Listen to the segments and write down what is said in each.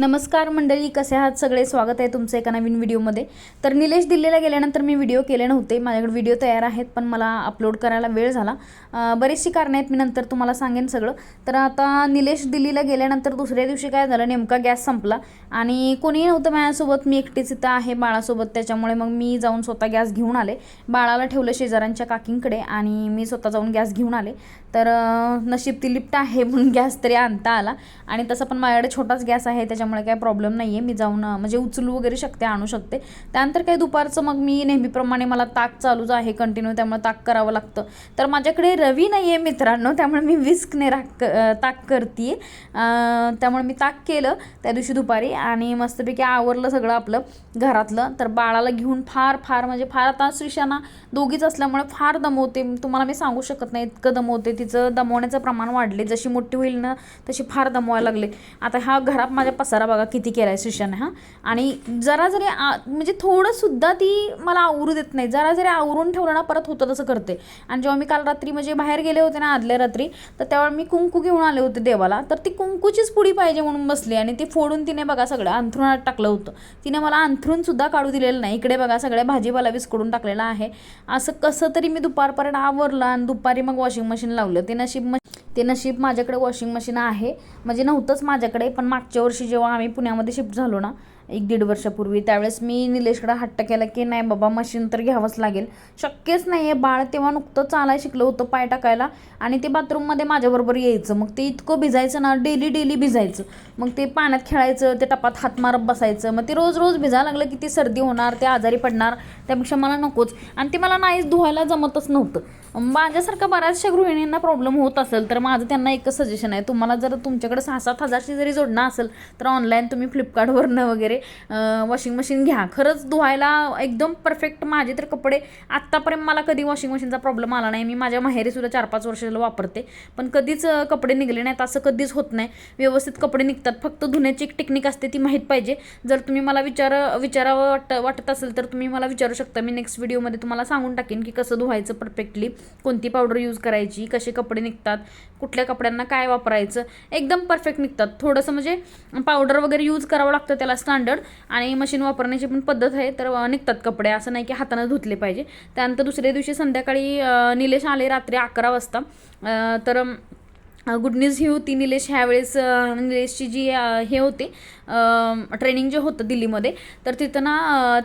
नमस्कार मंडळी कसे आहात? सगळे स्वागत आहे तुमचं एका नवीन व्हिडिओमध्ये. तर निलेश दिल्लीला गेल्यानंतर मी व्हिडिओ केले नव्हते. माझ्याकडे व्हिडिओ तयार आहेत पण मला अपलोड करायला वेळ झाला. बरीचशी कारणं आहेत मी नंतर तुम्हाला सांगेन सगळं. तर आता निलेश दिल्लीला गेल्यानंतर दुसऱ्या दिवशी काय झालं नेमका गॅस संपला. आणि कोणीही नव्हतं माझ्यासोबत. मी एकटीच इथं आहे बाळासोबत. त्याच्यामुळे मग मी जाऊन स्वतः गॅस घेऊन आले. बाळाला ठेवलं शेजाऱ्यांच्या काकींकडे आणि मी स्वतः जाऊन गॅस घेऊन आले. तर नशीब ती लिफ्ट आहे म्हणून गॅस तरी आणता आला. आणि तसं पण माझ्याकडे छोटाच गॅस आहे त्याच्यामुळे काही प्रॉब्लेम नाही आहे मी जाऊन म्हणजे उचलू वगैरे शकते आणू शकते. त्यानंतर काही दुपारचं मग मी नेहमीप्रमाणे मला ताक चालूच आहे कंटिन्यू त्यामुळे ताक करावं लागतं. तर माझ्याकडे रवी नाही आहे मित्रांनो त्यामुळे मी विस्कने राख ताक करते त्यामुळे मी ताक केलं त्या दिवशी दुपारी आणि मस्तपैकी आवरलं सगळं आपलं घरातलं. तर बाळाला घेऊन फार फार म्हणजे फार आता श्रीशाना दोघीच असल्यामुळे फार दमवते. तुम्हाला मी सांगू शकत नाही इतकं दमवते. तिचं दमवण्याचं प्रमाण वाढले. जशी मोठी होईल ना तशी फार दमवायला लागले. आता हा घरात माझ्या पसार बघा किती केला आहे सेशन हा. आणि जरा जरी आ- म्हणजे थोडंसुद्धा ती मला आवरू देत नाही. जरा जरी आवरून ठेवलं ना परत होतं तसं करते. आणि जेव्हा मी काल रात्री म्हणजे बाहेर गेले होते ना आदल्या रात्री तर तेव्हा मी कुंकू घेऊन आले होते देवाला. तर ती कुंकूचीच पुडी पाहिजे म्हणून बसली आणि ती फोडून तिने बघा सगळं अंथरुणात टाकलं होतं. तिने मला अंथरून सुद्धा काढू दिलेलं नाही. इकडे बघा सगळ्या भाजीपाला विस्कडून टाकलेला आहे. असं कसं तरी मी दुपारपर्यंत आवरलं आणि दुपारी मग वॉशिंग मशीन लावलं. ते नशीब मशीन ते नशीब माझ्याकडे वॉशिंग मशीन आहे. म्हणजे नव्हतंच माझ्याकडे पण मागच्या वर्षी जेव्हा आम्ही पुण्यामध्ये शिफ्ट झालो ना एक दीड वर्षापूर्वी. त्यावेळेस मी निलेशकडे हट्ट केला की नाही बाबा मशीन तर घ्यावंच लागेल. शक्यच नाही आहे बाळ तेव्हा नुकतं चालायला शिकलं होतं पाय टाकायला आणि ते बाथरूममध्ये माझ्याबरोबर यायचं. मग ते इतकं भिजायचं ना डेली डेली भिजायचं. मग ते पाण्यात खेळायचं ते टपात हात मारत बसायचं. मग ते रोज रोज भिजायला लागलं की ती सर्दी होणार ते आजारी पडणार. त्यापेक्षा मला नकोच. आणि ते मला नाहीच धुवायला जमतच नव्हतं. माझ्यासारखं बऱ्याचशा गृहिणींना प्रॉब्लेम होत असेल तर माझं त्यांना एकच सजेशन आहे. तुम्हाला जर तुमच्याकडे सहा सात हजारची जरी जोडणं असेल तर ऑनलाईन तुम्ही फ्लिपकार्टवरनं वगैरे वॉशिंग मशीन घ्या. खरंच धुवायला एकदम परफेक्ट माझे तर कपडे आत्तापर्यंत मला कधी वॉशिंग मशीनचा प्रॉब्लेम आला नाही. मी माझ्या माहेरीसुद्धा चार पाच वर्ष वापरते. पण कधीच कपडे निघले नाहीत. असं कधीच होत नाही. व्यवस्थित कपडे निघतात. फक्त धुण्याची एक टेक्निक असते ती माहीत पाहिजे. जर तुम्ही मला विचार विचारावं वाट वाटत असेल तर तुम्ही मला विचारू शकता. मी नेक्स्ट व्हिडिओमध्ये तुम्हाला सांगून टाकेन की कसं धुवायचं परफेक्टली कोणती पावडर यूज करायची कसे कपडे निघतात कुठल्या कपड्यांना काय वापरायचं. एकदम परफेक्ट निघतात. थोडंसं म्हणजे पावडर वगैरे यूज करावं लागतं त्याला स्टँडर्ड आणि मशीन वापरण्याची पण पद्धत आहे तर निघतात कपडे. असं नाही की हातानं धुतले पाहिजे. त्यानंतर दुसऱ्या दिवशी संध्याकाळी निलेश आले रात्री अकरा वाजता. तर गुड न्यूज ही होती निलेश. ह्यावेळेस निलेशची जी हे होते ट्रेनिंग जे होतं दिल्लीमध्ये तर तिथं ना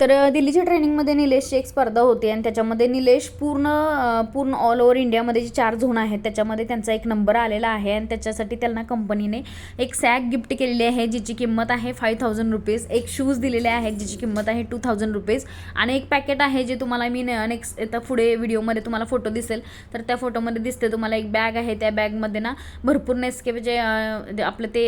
तर दिल्लीच्या ट्रेनिंगमध्ये निलेशची एक स्पर्धा होती आणि त्याच्यामध्ये निलेश पूर्ण पूर्ण ऑल ओव्हर इंडियामध्ये जे चार झोन आहेत त्याच्यामध्ये त्यांचा एक नंबर आलेला आहे आणि त्याच्यासाठी त्यांना कंपनीने एक सॅग गिफ्ट केलेली आहे जिची किंमत आहे फाईव्ह थाउजंड रुपीज एक शूज दिलेले आहेत जिची किंमत आहे टू थाउजंड रुपीज आणि एक पॅकेट आहे जे तुम्हाला मी नेक्स्ट आता पुढे व्हिडिओमध्ये तुम्हाला फोटो दिसेल. तर त्या फोटोमध्ये दिसते तुम्हाला एक बॅग आहे त्या बॅगमध्ये ना भरपूर नेस्केप जे आपलं ते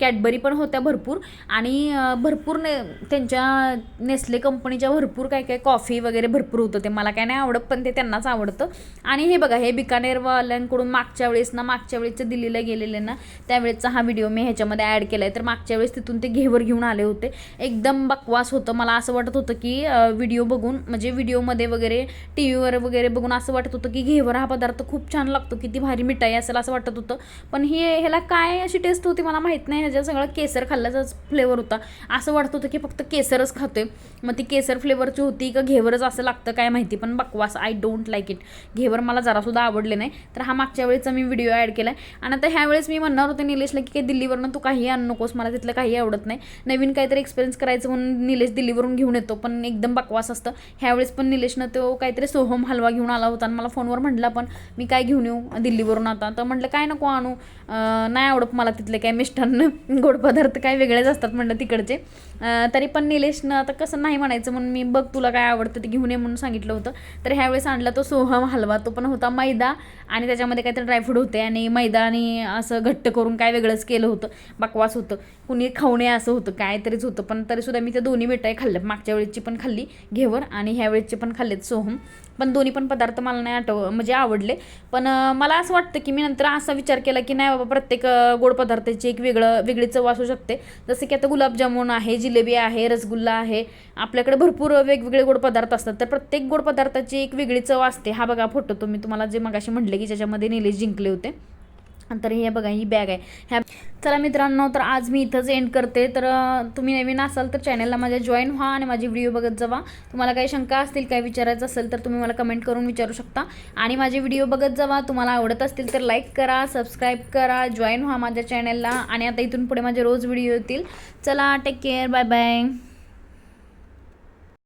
कॅडबरी पण होत्या भरपूर. आणि भरपूर ने त्यांच्या नेस्ले कंपनीच्या भरपूर काय काय कॉफी वगैरे भरपूर होतं. ते मला काय नाही आवडत पण ते त्यांनाच आवडतं. आणि हे बघा हे बिकानेरवाल्यांकडून मागच्या वेळेस ना मागच्या वेळेसच्या दिल्लीला गेलेले ना त्यावेळेचा हा व्हिडिओ मी ह्याच्यामध्ये ॲड केला आहे तर मागच्या वेळेस तिथून ते घेवर घेऊन आले होते. एकदम बकवास होतं. मला असं वाटत होतं की व्हिडिओ बघून म्हणजे व्हिडिओमध्ये वगैरे टी व्हीवर वगैरे बघून असं वाटत होतं की घेवर हा पदार्थ खूप छान लागतो किती भारी मिठाई असेल असं वाटत होतं. पण हे ह्याला काय अशी टेस्ट होती मला माहीत नाही. ह्याच्यात सगळं केसर खाल्ल्याचाच फ्लेवर होता. असं वाटत होतं की फक्त केसरच खातोय. मग ती केसर फ्लेवरची होती का घेवरच असं लागतं काय माहिती पण बकवास I don't like it ghevar मला जरासुद्धा आवडले नाही. तर हा मागच्या वेळेचा मी व्हिडिओ ॲड केला आहे आणि आता ह्यावेळेस मी म्हणणार होते निलेशला की काही दिल्लीवरनं तू काही आणू नकोस मला तिथलं काही आवडत नाही. नवीन काहीतरी एक्सपिरियन्स करायचं म्हणून निलेश दिल्लीवरून घेऊन येतो पण एकदम बकवास असतं. ह्यावेळेस पण निलेशनं तो काहीतरी सोहम हलवा घेऊन आला होता आणि मला फोनवर म्हटला पण मी काय घेऊन येऊ दिल्लीवरून आता? तर म्हटलं काय नको आणू. नाही आवडत मला तिथले काय मिष्टान्न गोड पदार्थ काय वेगळेच असतात म्हटलं तिकडचे. तरी पण निलेशनं आता कसं नाही म्हणायचं म्हणून मी बघ तुला काय आवडतं ते घेऊन ये म्हणून सांगितलं होतं. तर ह्यावेळेस आणला तो सोहम हलवा. तो पण होता मैदा आणि त्याच्यामध्ये काहीतरी ड्रायफ्रूट होते आणि मैदा आणि असं घट्ट करून काय वेगळंच केलं होतं. बकवास होतं. कुणी खाऊ नये असं होतं. काय तरीच होतं. पण तरीसुद्धा मी त्या दोन्ही मिठाई खाल्ल्या मागच्या वेळेची पण खाल्ली घेवर आणि ह्या वेळेची पण खाल्लेत सोहम. पण दोन्ही पण पदार्थ मला नाही आठव म्हणजे आवडले. पण मला असं वाटतं की मी नंतर असा विचार केला की नाही बाबा प्रत्येक गोड पदार्थाची एक वेगळं वेगळी चव असू शकते. जसं की आता गुलाबजामुन आहे जिलेबी आहे रसगुल्ला आहे. आपल्या आपल्याकडे भरपूर वेगवेगळे गोड पदार्थ असतात तर प्रत्येक गोड पदार्थाची एक वेगळी चव असते. हा बघा फोटो तुम्ही तुम्हाला जे मगाशी म्हटले की ज्याच्यामध्ये निलेश जिंकले होते. तर हे बघा ही बॅग आहे. ह्या चला मित्रांनो तर आज मी इथंच एंड करते. तर तुम्ही नवीन असाल तर चॅनलला माझ्या जॉईन व्हा आणि माझी व्हिडिओ बघत जावा. तुम्हाला काही शंका असतील काही विचारायचं असेल तर तुम्ही मला कमेंट करून विचारू शकता. आणि माझे व्हिडिओ बघत जावा. तुम्हाला आवडत असतील तर लाईक करा सबस्क्राईब करा जॉईन व्हा माझ्या चॅनलला आणि आता इथून पुढे माझे रोज व्हिडिओ येतील. चला टेक केअर बाय बाय